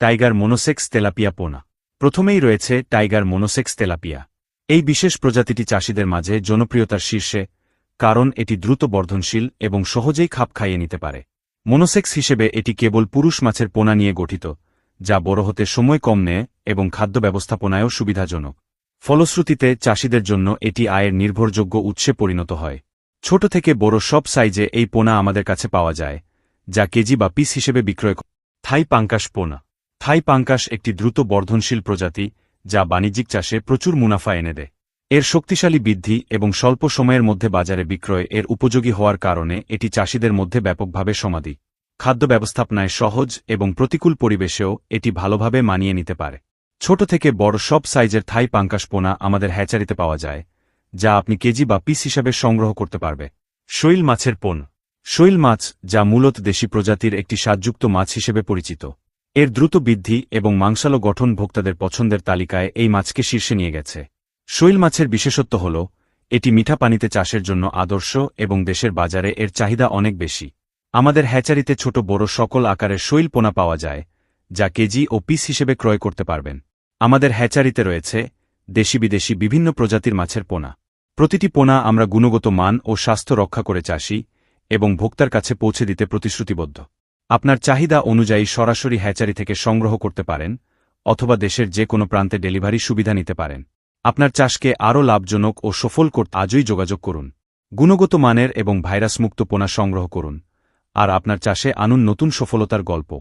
Tiger monosex tilapia পোনা। প্রথমেই রয়েছে টাইগার মোনোসেক্স তেলাপিয়া। এই বিশেষ প্রজাতিটি চাষিদের মাঝে জনপ্রিয়তার শীর্ষে, কারণ এটি দ্রুত বর্ধনশীল এবং সহজেই খাপ খাইয়ে নিতে পারে। মোনোসেক্স হিসেবে এটি কেবল পুরুষ মাছের পোনা নিয়ে গঠিত, যা বড় হতে সময় কম নেয় এবং খাদ্য ব্যবস্থাপনায়ও সুবিধাজনক। ফলশ্রুতিতে, চাষিদের জন্য এটি আয়ের নির্ভরযোগ্য উৎসে পরিণত হয়। ছোট থেকে বড় সব সাইজে এই পোনা আমাদের কাছে পাওয়া যায়, যা কেজি বা পিস হিসেবে বিক্রয় থাই পাঙ্কাশ পোনা। থাই পাঙ্কাশ একটি দ্রুত বর্ধনশীল প্রজাতি, যা বাণিজ্যিক চাষে প্রচুর মুনাফা এনে দেয়। এর শক্তিশালী বৃদ্ধি এবং স্বল্প সময়ের মধ্যে বাজারে বিক্রয় এর উপযোগী হওয়ার কারণে এটি চাষিদের মধ্যে ব্যাপকভাবে সমাধি। খাদ্য ব্যবস্থাপনায় সহজ এবং প্রতিকূল পরিবেশেও এটি ভালোভাবে মানিয়ে নিতে পারে। ছোট থেকে বড় সব সাইজের থাই পাঙ্কাশ পোনা আমাদের হ্যাচারিতে পাওয়া যায়, যা আপনি কেজি বা পিস হিসাবে সংগ্রহ করতে পারবে। শৈল মাছের পোন। শৈল মাছ যা মূলত দেশি প্রজাতির একটি স্বাদযুক্ত মাছ হিসেবে পরিচিত। এর দ্রুত বৃদ্ধি এবং মাংসালো গঠন ভোক্তাদের পছন্দের তালিকায় এই মাছকে শীর্ষে নিয়ে গেছে। শৈল মাছের বিশেষত্ব হল, এটি মিঠা পানিতে চাষের জন্য আদর্শ এবং দেশের বাজারে এর চাহিদা অনেক বেশি। আমাদের হ্যাচারিতে ছোট বড় সকল আকারের শৈল পোনা পাওয়া যায়, যা কেজি ও পিস হিসেবে ক্রয় করতে পারবেন। আমাদের হ্যাচারিতে রয়েছে দেশি বিদেশি বিভিন্ন প্রজাতির মাছের পোনা। প্রতিটি পোনা আমরা গুণগত মান ও স্বাস্থ্য রক্ষা করে চাষি এবং ভোক্তার কাছে পৌঁছে দিতে প্রতিশ্রুতিবদ্ধ। আপনার চাহিদা অনুযায়ী সরাসরি হ্যাচারি থেকে সংগ্রহ করতে পারেন, অথবা দেশের যে কোনো প্রান্তে ডেলিভারি সুবিধা নিতে পারেন। আপনার চাষকে আরও লাভজনক ও সফল করতে আজই যোগাযোগ করুন। গুণগত মানের এবং ভাইরাসমুক্ত পোনা সংগ্রহ করুন। আর আপনার চাষে আনুন নতুন সফলতার গল্প।